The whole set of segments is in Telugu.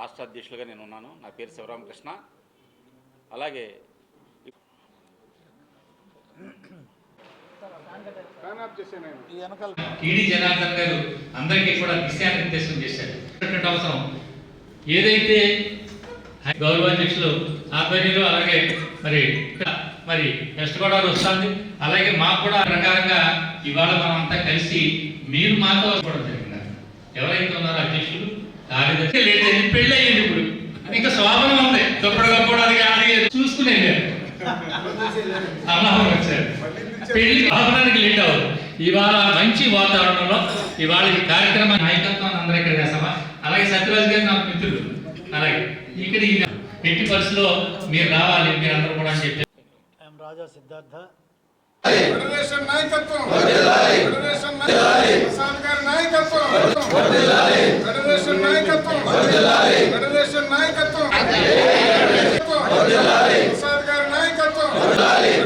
రాష్ట్ర అధ్యక్షులుగా నేను ఉన్నాను. నా పేరు శివరామకృష్ణ. అలాగే టీడీ జనార్దన్ గారు అందరికీ కూడా దిశానిర్దేశం చేశారు. అవసరం ఏదైతే గౌరవాధ్యక్షులు ఆధ్వర్యంలో అలాగే మరి మరి వెస్ట్ గోదావరి వస్తుంది. అలాగే మాకు కూడా ప్రకారంగా ఇవాళ మనం అంతా కలిసి మీరు మాతో కూడా జరిగింది. ఎవరైతే ఉన్నారో అధ్యక్షులు కార్యదర్శి లేదండి పెళ్ళి అయ్యింది ఇప్పుడు. ఇంకా శోభనం ఉంది. దుప్పటి కప్పుకోవడానికి ఆడి చూసుకునే వచ్చారు. పెళ్ళి భవనానికి లేట్ అవ్వదు ఇవాళ మంచి వాతావరణంలో ఇవాళ ఈ కార్యక్రమ నాయకత్వాన్ని అందరూ ఇక్కడ చేస్తామా? అలాగే సత్యరాజ్ గారు నాకు మిత్రులు. అలాగే ఇక్కడ ఈ ఎట్టి పరిస్థితిలో మీరు రావాలి మీరు అందరూ కూడా అని చెప్పి. ఐఎమ్ రాజా సిద్ధార్థ. నాయకత్వం. నాయకత్వం ప్రసాద్ గారి నాయకత్వం ఫెడరేషన్ నాయకత్వం ఫెడరేషన్ నాయకత్వం. ప్రసాద్ గారి నాయకత్వం.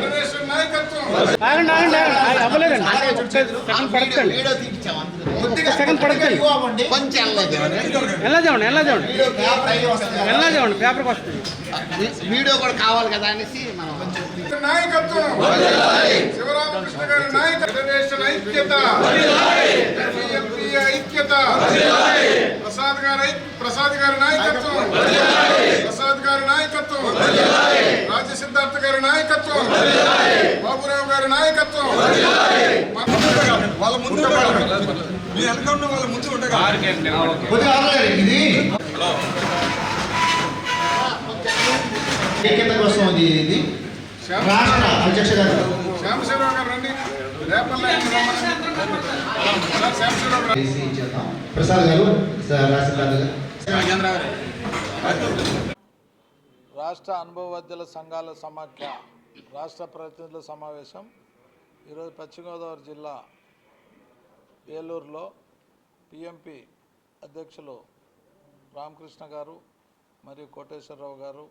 ఫెడరేషన్ నాయకత్వం. ఆగండి ఆగండి ఆగండి. అవ్వలేదండి. సెకండ్ పడకండి. సెకండ్ పడకండి. ఎలా చూడండి ఎలా చూడండి ఎలా చూడండి పేపర్కి వస్తుంది. వీడియో కూడా కావాలి కదా అనేసి మనం నాయకత్వం. శివరామకృష్ణ గారి నాయకత్వం ఐక్యత. ఐక్యత. ప్రసాద్ గారి ప్రసాద్ గారి నాయకత్వం. ప్రసాద్ గారి నాయకత్వం. రాజ సిద్ధార్థ గారి నాయకత్వం. బాబురావు గారి నాయకత్వం. వాళ్ళ ముందు మీ వెనక ఉన్న వాళ్ళ ముందు ఉండగా ఐక్యత కోసం ఇది. ఇది రాష్ట్ర అధ్యక్ష గారు శ్యామశివరావు గారు రండి. రేపల్ల ప్రసాద్ గారు రాష్ట్ర అనుభవజ్ఞుల సంఘాల సమాఖ్య రాష్ట్ర ప్రతినిధుల సమావేశం ఈరోజు పశ్చిమ గోదావరి జిల్లా ఏలూరులో పిఎంపి అధ్యక్షులు రామకృష్ణ గారు మరియు కోటేశ్వరరావు గారు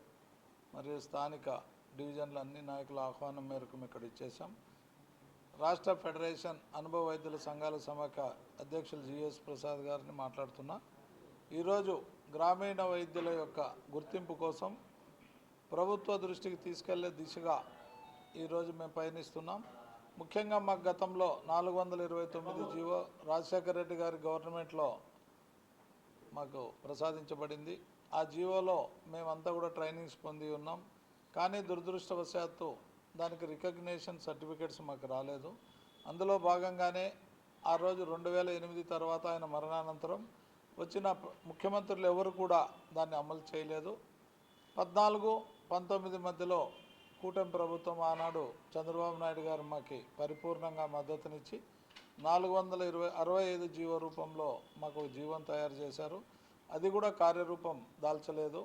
మరియు స్థానిక డివిజన్ల అన్ని నాయకుల ఆహ్వానం మేరకు మేము ఇక్కడ ఇచ్చేసాం రాష్ట్ర ఫెడరేషన్ అనుభవ వైద్యుల సంఘాల సమాఖ్య అధ్యక్షులు జిఎస్ ప్రసాద్ గారిని మాట్లాడుతున్నా. ఈరోజు గ్రామీణ వైద్యుల యొక్క గుర్తింపు కోసం ప్రభుత్వ దృష్టికి తీసుకెళ్ళే దిశగా ఈరోజు మేము పయనిస్తున్నాం. ముఖ్యంగా మాకు గతంలో నాలుగు వందల ఇరవై తొమ్మిది జీవో రాజశేఖర రెడ్డి గారి గవర్నమెంట్లో మాకు ప్రసాదించబడింది. ఆ జీవోలో మేమంతా కూడా ట్రైనింగ్స్ పొంది ఉన్నాం. కానీ దురదృష్టవశాత్తు దానికి రికగ్నేషన్ సర్టిఫికేట్స్ మాకు రాలేదు. అందులో భాగంగానే ఆ రోజు రెండు వేల ఎనిమిది తర్వాత ఆయన మరణానంతరం వచ్చిన ముఖ్యమంత్రులు ఎవరు కూడా దాన్ని అమలు చేయలేదు. పద్నాలుగు పంతొమ్మిది మధ్యలో కూటమి ప్రభుత్వం ఆనాడు చంద్రబాబు నాయుడు గారు మాకు పరిపూర్ణంగా మద్దతునిచ్చి నాలుగు వందల ఇరవై అరవై ఐదు జీవ రూపంలో మాకు జీవం తయారు చేశారు. అది కూడా కార్యరూపం దాల్చలేదు.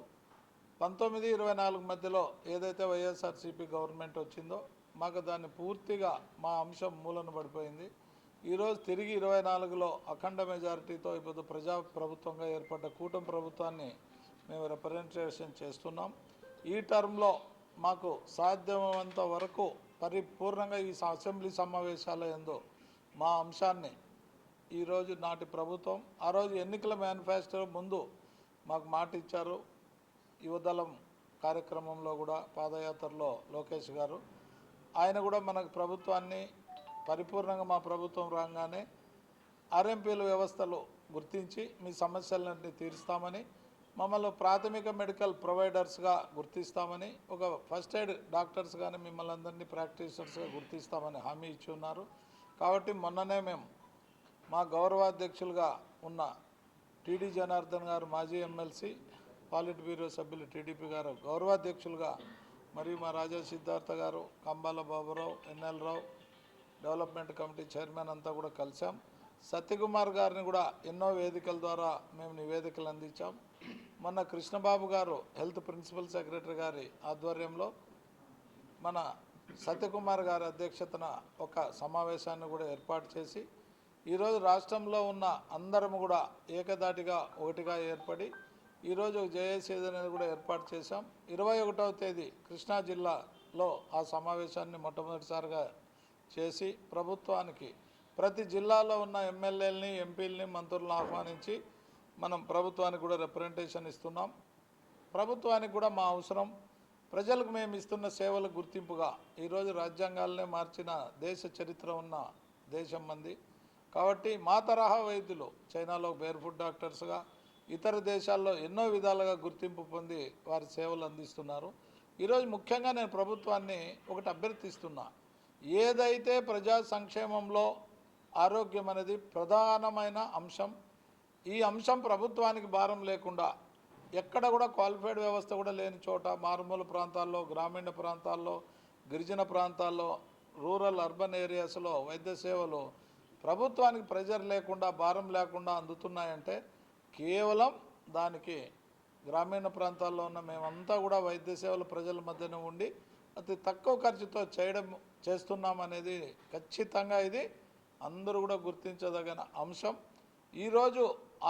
పంతొమ్మిది ఇరవై నాలుగు మధ్యలో ఏదైతే వైఎస్ఆర్సీపీ గవర్నమెంట్ వచ్చిందో మాకు దాన్ని పూర్తిగా మా అంశం మూలన పడిపోయింది. ఈరోజు తిరిగి ఇరవై నాలుగులో అఖండ మెజారిటీతో ఇప్పుడు ప్రజా ప్రభుత్వంగా ఏర్పడ్డ కూటమి ప్రభుత్వాన్ని మేము రిప్రజెంటేషన్ చేస్తున్నాం. ఈ టర్మ్లో మాకు సాధ్యమైనంత వరకు పరిపూర్ణంగా ఈ అసెంబ్లీ సమావేశాల ఎందు మా అంశాన్ని ఈరోజు నాటి ప్రభుత్వం ఆ రోజు ఎన్నికల మేనిఫెస్టో ముందు మాకు మాట ఇచ్చారు యువదళం కార్యక్రమంలో కూడా పాదయాత్రలో లోకేష్ గారు. ఆయన కూడా మనకు ప్రభుత్వాన్ని పరిపూర్ణంగా మా ప్రభుత్వం రాగానే ఆర్ఎంపీల వ్యవస్థలు గుర్తించి మీ సమస్యలన్నింటినీ తీరుస్తామని మమ్మల్ని ప్రాథమిక మెడికల్ ప్రొవైడర్స్గా గుర్తిస్తామని ఒక ఫస్ట్ ఎయిడ్ డాక్టర్స్ కానీ మిమ్మల్ని అందరినీ ప్రాక్టీషనర్స్గా గుర్తిస్తామని హామీ ఇచ్చి ఉన్నారు. కాబట్టి మొన్ననే మేము మా గౌరవాధ్యక్షులుగా ఉన్న టీడీ జనార్దన్ గారు మాజీ ఎమ్మెల్సీ పాలిట్ బ్యూరో సభ్యులు టీడీపీ గారు గౌరవాధ్యక్షులుగా మరియు మా రాజా సిద్ధార్థ గారు Kambala Baburao NL Rao development committee chairman అంతా కూడా కలిసాం సత్యకుమార్ గారిని కూడా ఎన్నో వేదికల ద్వారా మేము నివేదికలు అందించాం. మొన్న కృష్ణబాబు గారు హెల్త్ ప్రిన్సిపల్ సెక్రటరీ గారి ఆధ్వర్యంలో మన సత్యకుమార్ గారి అధ్యక్షతన ఒక సమావేశాన్ని కూడా ఏర్పాటు చేసి ఈరోజు రాష్ట్రంలో ఉన్న అందరం కూడా ఏకదాటిగా ఒకటిగా ఏర్పడి ఈరోజు జేఏసీ అనేది కూడా ఏర్పాటు చేశాం. ఇరవై ఒకటవ తేదీ కృష్ణా జిల్లాలో ఆ సమావేశాన్ని మొట్టమొదటిసారిగా చేసి ప్రభుత్వానికి ప్రతి జిల్లాలో ఉన్న ఎమ్మెల్యేలని ఎంపీలని మంత్రులను ఆహ్వానించి మనం ప్రభుత్వానికి కూడా రిప్రజెంటేషన్ ఇస్తున్నాం. ప్రభుత్వానికి కూడా మా అవసరం. ప్రజలకు మేము ఇస్తున్న సేవలకు గుర్తింపుగా ఈరోజు రాజ్యాంగాలనే మార్చిన దేశ చరిత్ర ఉన్న దేశం మంది. కాబట్టి మా తరహా వైద్యులు చైనాలో బేర్ఫుడ్ డాక్టర్స్గా ఇతర దేశాల్లో ఎన్నో విధాలుగా గుర్తింపు పొంది వారి సేవలు అందిస్తున్నారు. ఈరోజు ముఖ్యంగా నేను ప్రభుత్వాన్ని ఒకటి అభ్యర్థిస్తున్నా. ఏదైతే ప్రజా సంక్షేమంలో ఆరోగ్యం అనేది ప్రధానమైన అంశం ఈ అంశం ప్రభుత్వానికి భారం లేకుండా ఎక్కడ కూడా క్వాలిఫైడ్ వ్యవస్థ కూడా లేని చోట మారుమూల ప్రాంతాల్లో గ్రామీణ ప్రాంతాల్లో గిరిజన ప్రాంతాల్లో రూరల్ అర్బన్ ఏరియాస్లో వైద్య సేవలు ప్రభుత్వానికి ప్రెజర్ లేకుండా భారం లేకుండా అందుతున్నాయంటే కేవలం దానికి గ్రామీణ ప్రాంతాల్లో ఉన్న మేమంతా కూడా వైద్య సేవలు ప్రజల మధ్యన ఉండి అతి తక్కువ ఖర్చుతో చేయడం చేస్తున్నాం అనేది ఖచ్చితంగా ఇది అందరూ కూడా గుర్తించదగిన అంశం. ఈరోజు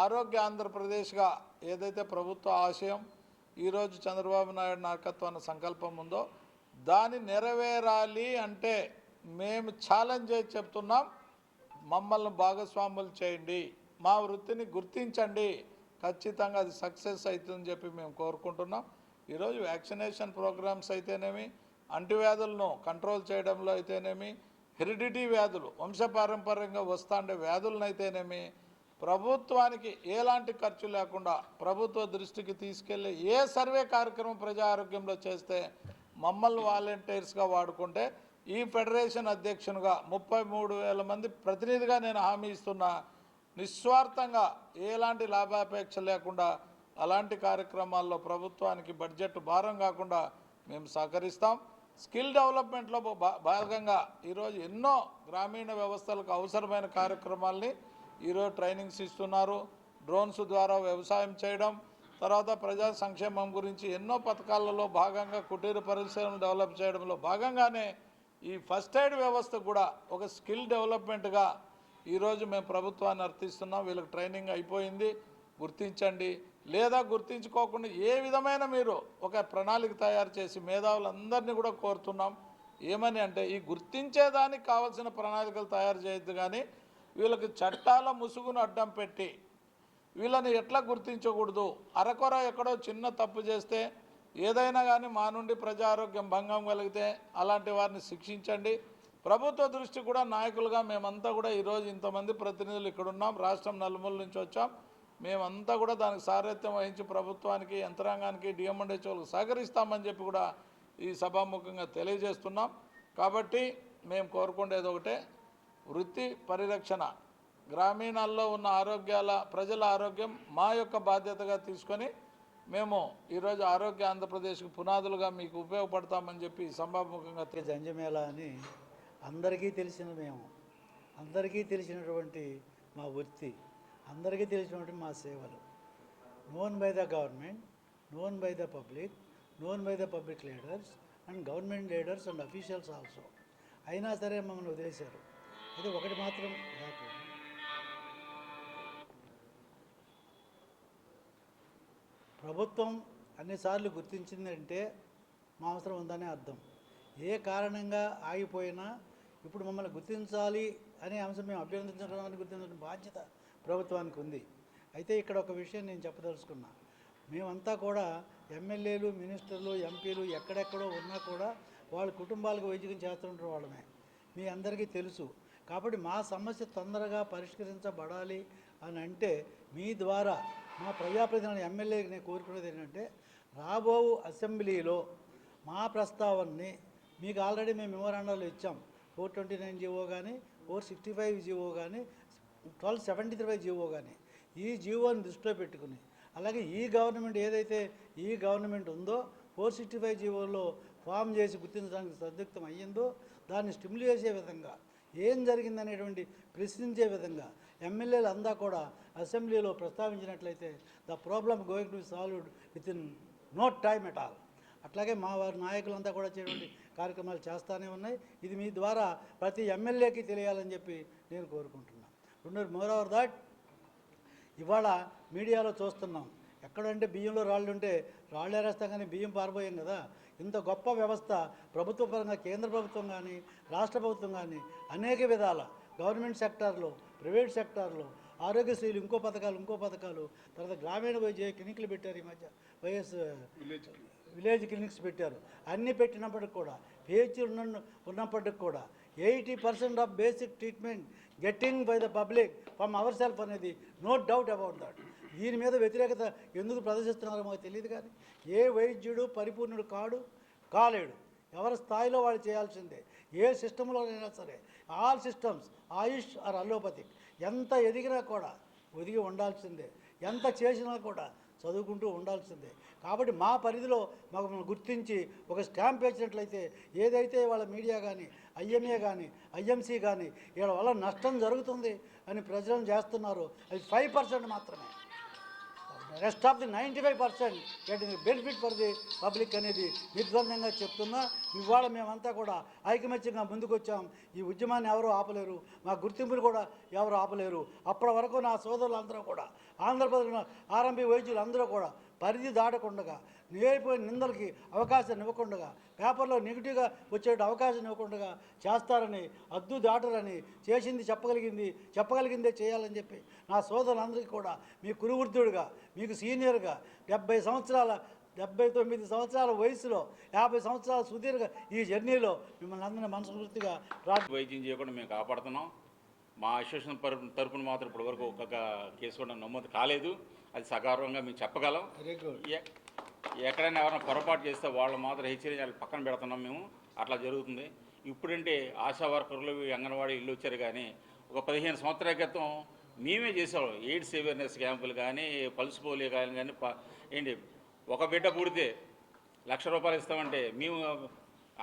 ఆరోగ్య ఆంధ్రప్రదేశ్గా ఏదైతే ప్రభుత్వ ఆశయం ఈరోజు చంద్రబాబు నాయుడు నాయకత్వాన్ని సంకల్పం ఉందో దాన్ని నెరవేరాలి అంటే మేము ఛాలెంజ్ చేసి చెప్తున్నాం మమ్మల్ని భాగస్వాములు చేయండి. మా వృత్తిని గుర్తించండి. ఖచ్చితంగా అది సక్సెస్ అవుతుందని చెప్పి మేము కోరుకుంటున్నాం. ఈరోజు వ్యాక్సినేషన్ ప్రోగ్రామ్స్ అయితేనేమి అంటువ్యాధులను కంట్రోల్ చేయడంలో అయితేనేమి హెరిడిటీ వ్యాధులు వంశపారంపర్యంగా వస్తాండే వ్యాధులను అయితేనేమి ప్రభుత్వానికి ఎలాంటి ఖర్చు లేకుండా ప్రభుత్వ దృష్టికి తీసుకెళ్ళి ఏ సర్వే కార్యక్రమం ప్రజా ఆరోగ్యంలో చేస్తే మమ్మల్ని వాలంటీర్స్గా వాడుకుంటే ఈ ఫెడరేషన్ అధ్యక్షునిగా ముప్పై మూడు వేల మంది ప్రతినిధిగా నేను హామీ ఇస్తున్నా. నిస్వార్థంగా ఎలాంటి లాభాపేక్ష లేకుండా అలాంటి కార్యక్రమాల్లో ప్రభుత్వానికి బడ్జెట్ భారం కాకుండా మేము సహకరిస్తాం. స్కిల్ డెవలప్మెంట్లో భా- భాగంగా ఈరోజు ఎన్నో గ్రామీణ వ్యవస్థలకు అవసరమైన కార్యక్రమాల్ని ఈరోజు ట్రైనింగ్స్ ఇస్తున్నారు. డ్రోన్స్ ద్వారా వ్యవసాయం చేయడం తర్వాత ప్రజా సంక్షేమం గురించి ఎన్నో పథకాలలో భాగంగా కుటీర పరిశ్రమలు డెవలప్ చేయడంలో భాగంగానే ఈ ఫస్ట్ ఎయిడ్ వ్యవస్థ కూడా ఒక స్కిల్ డెవలప్మెంట్గా ఈరోజు మేము ప్రభుత్వాన్ని అర్థిస్తున్నాం వీళ్ళకి ట్రైనింగ్ అయిపోయింది గుర్తించండి. లేదా గుర్తించుకోకుండా ఏ విధమైన మీరు ఒక ప్రణాళిక తయారు చేసి మేధావులందరినీ కూడా కోరుతున్నాం. ఏమని అంటే ఈ గుర్తించేదానికి కావాల్సిన ప్రణాళికలు తయారు చేయొద్దు కానీ వీళ్ళకి చట్టాల ముసుగును అడ్డం పెట్టి వీళ్ళని ఎట్లా గుర్తించకూడదు? అరకొర ఎక్కడో చిన్న తప్పు చేస్తే ఏదైనా కానీ మా నుండి ప్రజారోగ్యం భంగం కలిగితే అలాంటి వారిని శిక్షించండి. ప్రభుత్వ దృష్టి కూడా నాయకులుగా మేమంతా కూడా ఈరోజు ఇంతమంది ప్రతినిధులు ఇక్కడ ఉన్నాం. రాష్ట్రం నలుమూల నుంచి వచ్చాం. మేమంతా కూడా దానికి సారథ్యం వహించి ప్రభుత్వానికి యంత్రాంగానికి డిఎంఎండ్హెచ్ఓలకు సహకరిస్తామని చెప్పి కూడా ఈ సభాముఖంగా తెలియజేస్తున్నాం. కాబట్టి మేము కోరుకునేది ఒకటే వృత్తి పరిరక్షణ గ్రామీణాల్లో ఉన్న ఆరోగ్యాల ప్రజల ఆరోగ్యం మా యొక్క బాధ్యతగా తీసుకొని మేము ఈరోజు ఆరోగ్య ఆంధ్రప్రదేశ్కి పునాదులుగా మీకు ఉపయోగపడతామని చెప్పి సంభాముఖంగా సభాముఖంగా జంజమేళ అని అందరికీ తెలిసిన మేము. అందరికీ తెలిసినటువంటి మా వృత్తి. అందరికీ తెలిసినటువంటి మా సేవలు. Known by the government known by the public known by the public leaders and government leaders and officials also అయినా సరే మమ్మల్ని వదిలేశారు. అది ఒకటి మాత్రం నాకు ప్రభుత్వం అన్నిసార్లు గుర్తించిందంటే మా అవసరం ఉందనే అర్థం. ఏ కారణంగా ఆగిపోయినా ఇప్పుడు మమ్మల్ని గుర్తించాలి అనే అంశం మేము అభ్యర్థించడానికి గుర్తించడం బాధ్యత ప్రభుత్వానికి ఉంది. అయితే ఇక్కడ ఒక విషయం నేను చెప్పదలుచుకున్నా. మేమంతా కూడా ఎమ్మెల్యేలు మినిస్టర్లు ఎంపీలు ఎక్కడెక్కడో ఉన్నా కూడా వాళ్ళ కుటుంబాలకు వైద్యం చేస్తుంటారు వాళ్ళమే. మీ అందరికీ తెలుసు. కాబట్టి మా సమస్య తొందరగా పరిష్కరించబడాలి అని అంటే మీ ద్వారా మా ప్రజాప్రతినిధి ఎమ్మెల్యేకి నేను కోరుకునేది ఏంటంటే రాబో అసెంబ్లీలో మా ప్రస్తావనని మీకు ఆల్రెడీ మేము మెమోరాండాలు ఇచ్చాం. ఫోర్ ట్వంటీ నైన్ జీవో కానీ ఫోర్ సిక్స్టీ ఫైవ్ జీవో కానీ twelve seventy three five GO కానీ ఈ జీవోని దృష్టిలో పెట్టుకుని అలాగే ఈ గవర్నమెంట్ ఏదైతే ఈ గవర్నమెంట్ ఉందో ఫోర్ సిక్స్టీ ఫైవ్ జీవోలో ఫామ్ చేసి గుర్తించడానికి సందిగ్ధం అయ్యిందో దాన్ని స్టిమ్యుల్ చేసే విధంగా ఏం జరిగిందనేటువంటి ప్రశ్నించే విధంగా ఎమ్మెల్యేలు అందా కూడా అసెంబ్లీలో ప్రస్తావించినట్లయితే the problem going to be solved with in no time at all. అట్లాగే మా వారి నాయకులంతా కూడా చేటువంటి కార్యక్రమాలు చేస్తూనే ఉన్నాయి. ఇది మీ ద్వారా ప్రతి ఎమ్మెల్యేకి తెలియాలని చెప్పి నేను కోరుకుంటున్నాను. రెండు మోర్ ఓవర్ దాట్ ఇవాళ మీడియాలో చూస్తున్నాం. ఎక్కడంటే బియ్యంలో రాళ్ళు ఉంటే రాళ్ళు ఏరేస్తాం కానీ బియ్యం పారిపోయాం కదా. ఇంత గొప్ప వ్యవస్థ ప్రభుత్వ పరంగా కేంద్ర ప్రభుత్వం కానీ రాష్ట్ర ప్రభుత్వం కానీ అనేక విధాల గవర్నమెంట్ సెక్టార్లో ప్రైవేట్ సెక్టార్లో ఆరోగ్యశ్రీలు ఇంకో పథకాలు ఇంకో పథకాలు తర్వాత గ్రామీణ వైద్య క్లినిక్లు పెట్టారు ఈ మధ్య వైఎస్ విలేజ్ క్లినిక్స్ పెట్టారు. అన్నీ పెట్టినప్పటికి కూడా పిహెచ్ ఉన్న ఉన్నప్పటికి కూడా eighty percent of basic treatment getting by the public from our self అనేది నో డౌట్ అబౌట్ దట్. దీని మీద వ్యతిరేకత ఎందుకు ప్రదర్శిస్తున్నారో మాకు తెలియదు కానీ ఏ వైద్యుడు పరిపూర్ణుడు కాడు కాలేడు. ఎవరి స్థాయిలో వాళ్ళు చేయాల్సిందే. ఏ సిస్టంలోనైనా సరే all systems AYUSH or allopathic. ఎంత ఎదిగినా కూడా ఒదిగి ఉండాల్సిందే. ఎంత చేసినా కూడా చదువుకుంటూ ఉండాల్సిందే. కాబట్టి మా పరిధిలో మాకు గుర్తించి ఒక స్టాంప్ వేసినట్లయితే ఏదైతే వాళ్ళ మీడియా కానీ ఐఎంఏ కానీ ఐఎంసీ కానీ వీళ్ళ వల్ల నష్టం జరుగుతుంది అని ప్రజలను చేస్తున్నారు. అది ఫైవ్ పర్సెంట్ మాత్రమే. Rest of the ninety five percent getting benefit for the public అనేది నిర్ద్వందంగా చెప్తున్నా. ఇవాళ మేమంతా కూడా ఐకమత్యంగా ముందుకొచ్చాం. ఈ ఉద్యమాన్ని ఎవరు ఆపలేరు. మా గుర్తింపులు కూడా ఎవరు ఆపలేరు. అప్పటి వరకు నా సోదరులందరూ కూడా ఆంధ్రప్రదేశ్ ఆర్ఎంపీ వైద్యులు అందరూ కూడా పరిధి దాటకుండగా నేరిపోయిన నిందలకి అవకాశం ఇవ్వకుండా పేపర్లో నెగిటివ్గా వచ్చే అవకాశం ఇవ్వకుండా చేస్తారని అద్దు దాటరని చేసింది చెప్పగలిగింది చెప్పగలిగిందే చేయాలని చెప్పి నా సోదరులందరికీ కూడా మీ కురువృద్ధుడిగా మీకు సీనియర్గా డెబ్బై సంవత్సరాల డెబ్బై తొమ్మిది సంవత్సరాల వయసులో యాభై సంవత్సరాల సుదీర్ఘ ఈ జర్నీలో మిమ్మల్ని అందరినీ మనస్ఫూర్తిగా వైద్యం చేయకుండా మేము కాపాడుతున్నాం. మా అసోసియేషన్ తరపు- తరపున మాత్రం ఇప్పటివరకు ఒక్కొక్క కేసు కూడా నమోదు కాలేదు. అది సకారంగా మేము చెప్పగలం. ఎక్కడైనా ఎవరైనా పొరపాటు చేస్తే వాళ్ళు మాత్రం హెచ్చరించాలి పక్కన పెడుతున్నాం మేము. అట్లా జరుగుతుంది. ఇప్పుడంటే ఆశా వర్కర్లు అంగన్వాడీ ఇల్లు వచ్చారు కానీ ఒక పదిహేను సంవత్సరాల క్రితం మేమే చేసేవాళ్ళం. ఎయిడ్స్ అవేర్నెస్ క్యాంపులు కానీ పల్స్ పోలియో కానీ కానీ ఏంటి ఒక బిడ్డ పుడితే లక్ష రూపాయలు ఇస్తామంటే మేము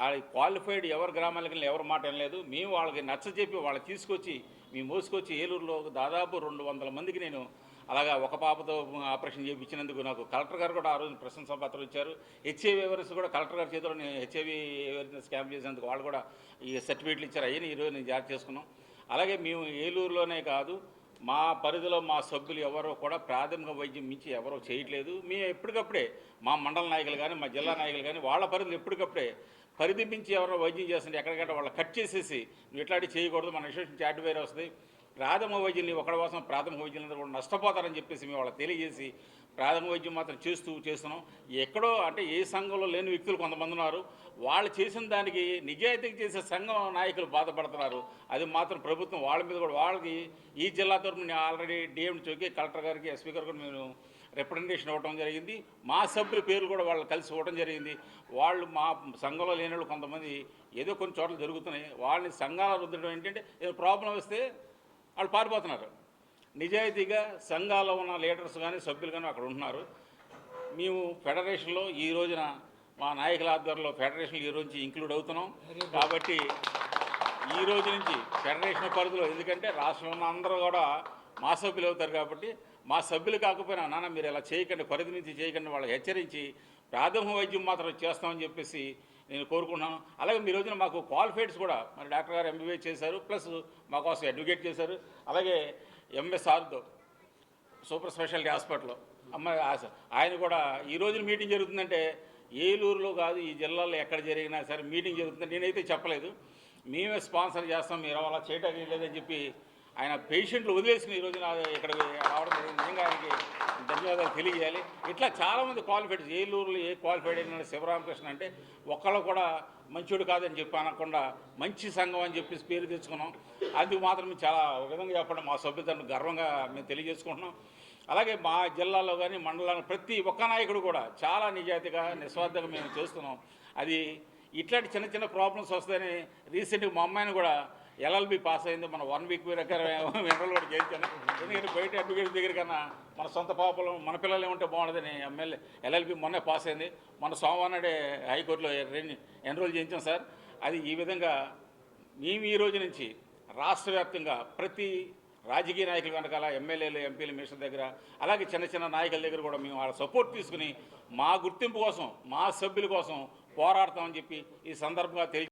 ఆ క్వాలిఫైడ్ ఎవరు గ్రామాలకు వెళ్ళి ఎవరు మాట లేదు మేము వాళ్ళకి నచ్చజెప్పి వాళ్ళకి తీసుకొచ్చి మేము మోసుకొచ్చి ఏలూరులో దాదాపు రెండు వందల మందికి నేను అలాగా ఒక పాపతో ఆపరేషన్ చేయించినందుకు నాకు కలెక్టర్ గారు కూడా ఆ రోజు ప్రశంసా పత్రం ఇచ్చారు. హెచ్ఐవి అవేర్నెస్ కూడా కలెక్టర్ గారి చేతిలో నేను హెచ్ఐవి అవేర్నెస్ క్యాంప్ చేసినందుకు వాళ్ళు కూడా ఈ సర్టిఫికేట్లు ఇచ్చారు. అయ్యి ఈరోజు నేను జారీ చేసుకున్నాం. అలాగే మేము ఏలూరులోనే కాదు మా పరిధిలో మా సభ్యులు ఎవరో కూడా ప్రాథమిక వైద్యం మించి ఎవరో చేయట్లేదు. మేము ఎప్పటికప్పుడే మా మండల నాయకులు కానీ మా జిల్లా నాయకులు కానీ వాళ్ళ పరిధిలో ఎప్పటికప్పుడే పరిధి మించి ఎవరో వైద్యం చేస్తుంటే ఎక్కడికంటే వాళ్ళు కట్ చేసేసి నువ్వు ఇట్లాంటి చేయకూడదు మన విశేషం చాటు వేరే వస్తుంది. ప్రాథమిక వైద్యుల్ని ఒకడి కోసం ప్రాథమిక వైద్యులందరూ కూడా నష్టపోతారని చెప్పేసి మేము వాళ్ళకి తెలియజేసి ప్రాథమిక వైద్యం మాత్రం చేస్తూ చేస్తున్నాం. ఎక్కడో అంటే ఏ సంఘంలో లేని వ్యక్తులు కొంతమంది ఉన్నారు. వాళ్ళు చేసిన దానికి నిజాయితీకి చేసే సంఘం నాయకులు బాధపడుతున్నారు. అది మాత్రం ప్రభుత్వం వాళ్ళ మీద కూడా వాళ్ళకి ఈ జిల్లా తరఫున ఆల్రెడీ డిఎం చౌకి కలెక్టర్ గారికి ఎస్పీ గారికి మేము రిప్రజెంటేషన్ ఇవ్వడం జరిగింది. మా సభ్యుల పేర్లు కూడా వాళ్ళు కలిసి ఇవ్వడం జరిగింది. వాళ్ళు మా సంఘంలో లేని వాళ్ళు కొంతమంది ఏదో కొన్ని చోట్ల జరుగుతున్నాయి. వాళ్ళని సంఘాలు రుద్దడం ఏంటంటే ఏదో ప్రాబ్లం వస్తే వాళ్ళు పారిపోతున్నారు. నిజాయితీగా సంఘాల్లో ఉన్న లీడర్స్ కానీ సభ్యులు కానీ అక్కడ ఉంటున్నారు. మేము ఫెడరేషన్లో ఈ రోజున మా నాయకుల ఆధ్వర్యంలో ఫెడరేషన్ ఈ రోజు ఇంక్లూడ్ అవుతున్నాం. కాబట్టి ఈ రోజు నుంచి ఫెడరేషన్ పరిధిలో ఎందుకంటే రాష్ట్రంలో ఉన్న అందరూ కూడా మా సభ్యులు అవుతారు కాబట్టి మా సభ్యులు కాకపోయినా నాన్న మీరు ఇలా చేయకండి పరిధి నుంచి చేయకండి వాళ్ళకి హెచ్చరించి ప్రాథమిక వైద్యం మాత్రం చేస్తామని చెప్పేసి నేను కోరుకుంటున్నాను. అలాగే మీ రోజున మాకు క్వాలిఫైడ్స్ కూడా మరి డాక్టర్ గారు ఎంబీబీఎస్ చేశారు ప్లస్ మా కోసం అడ్వకేట్ చేశారు. అలాగే MS ortho super speciality hospital అమ్మ ఆయన కూడా ఈ రోజున మీటింగ్ జరుగుతుందంటే ఏలూరులో కాదు ఈ జిల్లాలో ఎక్కడ జరిగినా సరే మీటింగ్ జరుగుతుంది నేనైతే చెప్పలేదు. మేమే స్పాన్సర్ చేస్తాం మీరు అలా చేయడానికి లేదని చెప్పి ఆయన పేషెంట్లు వదిలేసిన ఈ నా ఇక్కడ రావడం జరిగింది. నిజంగా ఆయనకి ధన్యవాదాలు తెలియజేయాలి. ఇట్లా చాలామంది క్వాలిఫైడ్ ఏలూరులో ఏ క్వాలిఫైడ్ అయిన శివరామకృష్ణ అంటే ఒక్కళ్ళు కూడా మంచోడు కాదని చెప్పి అనకుండా మంచి సంఘం అని చెప్పేసి పేరు తెచ్చుకున్నాం. అది మాత్రం చాలా ఒక విధంగా చెప్పండి మా సభ్యతను గర్వంగా మేము తెలియజేసుకుంటున్నాం. అలాగే మా జిల్లాలో కానీ మండలంలో ప్రతి ఒక్క నాయకుడు కూడా చాలా నిజాయితీగా నిస్వార్థంగా మేము చేస్తున్నాం. అది ఇట్లాంటి చిన్న చిన్న ప్రాబ్లమ్స్ వస్తాయని రీసెంట్గా మా అమ్మాయిని కూడా ఎల్ఎల్బి పాస్ అయింది మన వన్ వీక్ దగ్గర ఎన్రోల్ కూడా చేయించాను ఎందుకంటే బయట అడ్వకేట్ దగ్గర కన్నా మన సొంత పాపలు మన పిల్లలు ఏమంటే బాగుండదని ఎమ్మెల్యే ఎల్ఎల్బి మొన్నే పాస్ అయింది. మన సోమవారం నాడే హైకోర్టులో ఎన్రోల్ చేయించాం సార్. అది ఈ విధంగా మేము ఈ రోజు నుంచి రాష్ట్ర వ్యాప్తంగా ప్రతి రాజకీయ నాయకుల వెనకాల ఎమ్మెల్యేలు ఎంపీలు మినిస్టర్ దగ్గర అలాగే చిన్న చిన్న నాయకుల దగ్గర కూడా మేము వాళ్ళ సపోర్ట్ తీసుకుని మా గుర్తింపు కోసం మా సభ్యుల కోసం పోరాడతామని చెప్పి ఈ సందర్భంగా తెలియ